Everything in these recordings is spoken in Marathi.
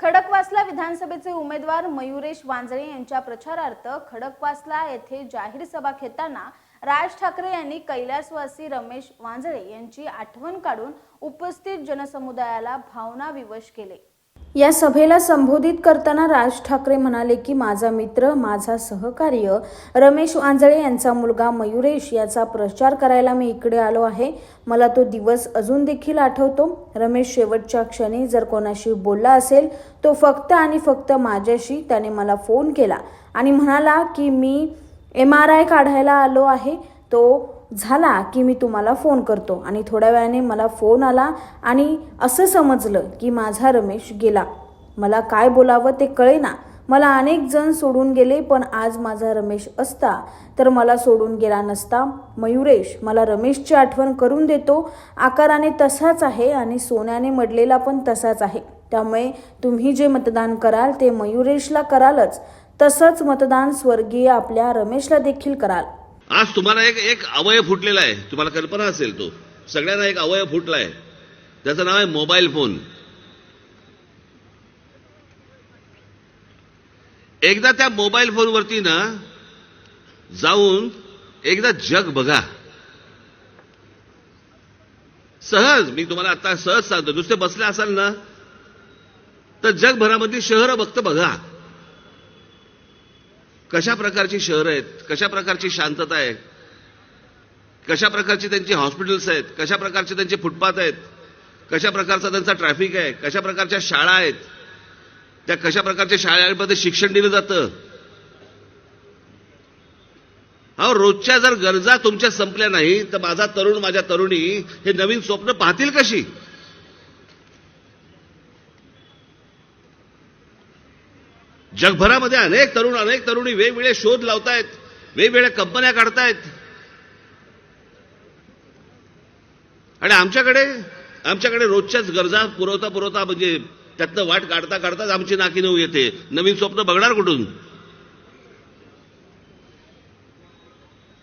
खडकवासला विधानसभेचे उमेदवार मयुरेश वांजळे यांच्या प्रचारार्थ खडकवासला येथे जाहीर सभा घेताना राज ठाकरे यांनी कैलासवासी रमेश वांजळे यांची आठवण काढून उपस्थित जनसमुदायाला भावना विवश केले. या सभेला संबोधित करताना राज ठाकरे म्हणाले की माझा मित्र माझा सहकार्य रमेश वांजळे यांचा मुलगा मयुरेश याचा प्रचार करायला मी इकडे आलो आहे. मला तो दिवस अजून देखील आठवतो. रमेश शेवटच्या क्षणी जर कोणाशी बोलला असेल तो फक्त आणि फक्त माझ्याशी त्याने मला फोन केला आणि म्हणाला की मी एम आर आय काढायला आलो आहे. तो झाला की मी तुम्हाला फोन करतो. आणि थोड्या वेळाने मला फोन आला आणि असं समजलं की माझा रमेश गेला. मला काय बोलावं ते कळेना. मला अनेक जण सोडून गेले पण आज माझा रमेश असता तर मला सोडून गेला नसता. मयुरेश मला रमेशची आठवण करून देतो. आकाराने तसाच आहे आणि सोन्याने मडलेला पण तसाच आहे. त्यामुळे तुम्ही जे मतदान कराल ते मयुरेशला करालच. तसंच मतदान स्वर्गीय आपल्या रमेशला देखील कराल. आज तुम्हाला एक एक अवयव फुटलेला आहे. तुम्हाला कल्पना असेल तो. सगळ्यांना एक अवयव फुटला आहे त्याचं नाव आहे मोबाईल फोन. एकदा त्या मोबाईल फोनवरती ना जाऊन एकदा जग बघा. सहज मी तुम्हाला आता सहज सांगतो. नुसते बसले असाल ना तर जगभरामधली शहरं बघतं बघा. कशा प्रकारची शहरं आहेत? कशा प्रकारची शांतता आहे? कशा प्रकारची त्यांची हॉस्पिटल्स आहेत? कशा प्रकारचे त्यांचे फुटपाथ आहेत? कशा प्रकारचा त्यांचा ट्रॅफिक आहे? कशा प्रकारच्या शाळा आहेत? त्या कशा प्रकारच्या शाळांमध्ये शिक्षण दिलं जातं? अहो रोजच्या जर गरजा तुमच्या संपल्या नाही तर माझा तरुण माझ्या तरुणी हे नवीन स्वप्न पाहतील कशी? जगभरामध्ये अनेक तरुण अनेक तरुणी वेगवेगळे शोध लावतायत वेगवेगळ्या कंपन्या काढतायत. आणि आमच्याकडे आमच्याकडे रोजच्याच गरजा पुरवता पुरवता म्हणजे त्यातनं वाट काढता काढताच आमची नाकी नऊ येते. नवीन स्वप्न बघणार कुठून?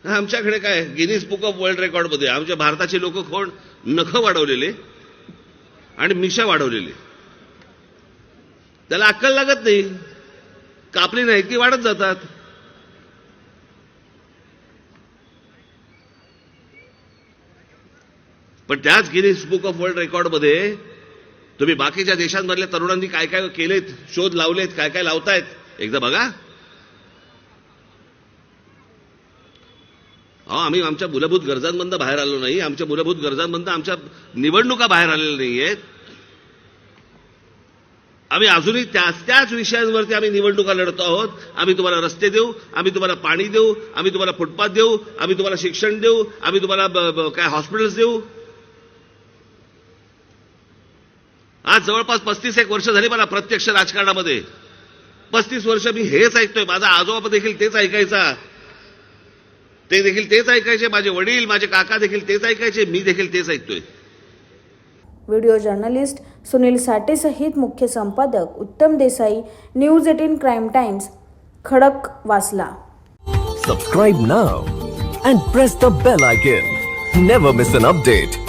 आमच्याकडे काय? गिनीज बुक ऑफ वर्ल्ड रेकॉर्डमध्ये. आमच्या भारताचे लोक कोण? नखं वाढवलेले आणि मिशा वाढवलेले. त्याला अक्कल लागत नाही. कापली नाही की वाढत जातात? पण त्याच गिनीज बुक ऑफ वर्ल्ड रेकॉर्डमध्ये तुम्ही बाकीच्या देशांमधल्या तरुणांनी काय काय केलेत शोध लावलेत काय काय लावतायत? एकदा बघा. अहो आम्ही आमच्या मूलभूत गरजांमधनं बाहेर आलो नाही आमच्या मूलभूत गरजांमधनं आमच्या निवडणुका बाहेर आलेल्या नाही आहेत आम्ही अजूनही त्याच त्याच विषयांवरती आम्ही निवडणुका लढतो आहोत. आम्ही तुम्हाला रस्ते देऊ आम्ही तुम्हाला पाणी देऊ आम्ही तुम्हाला फुटपाथ देऊ आम्ही तुम्हाला शिक्षण देऊ आम्ही तुम्हाला ब- काय हॉस्पिटल्स देऊ. आज जवळपास पस्तीस एक वर्ष झाली मला प्रत्यक्ष राजकारणामध्ये. पस्तीस वर्ष मी हेच ऐकतोय. माझा आजोबा देखील तेच ऐकायचा. ते देखील तेच ऐकायचे. माझे वडील माझे काका देखील तेच ऐकायचे. मी देखील तेच ऐकतोय. व्हिडिओ जर्नलिस्ट सुनील साठेसहित मुख्य संपादक Uttam Desai news eighteen crime times खडक वाचला. Subscribe now and press the bell icon never miss an update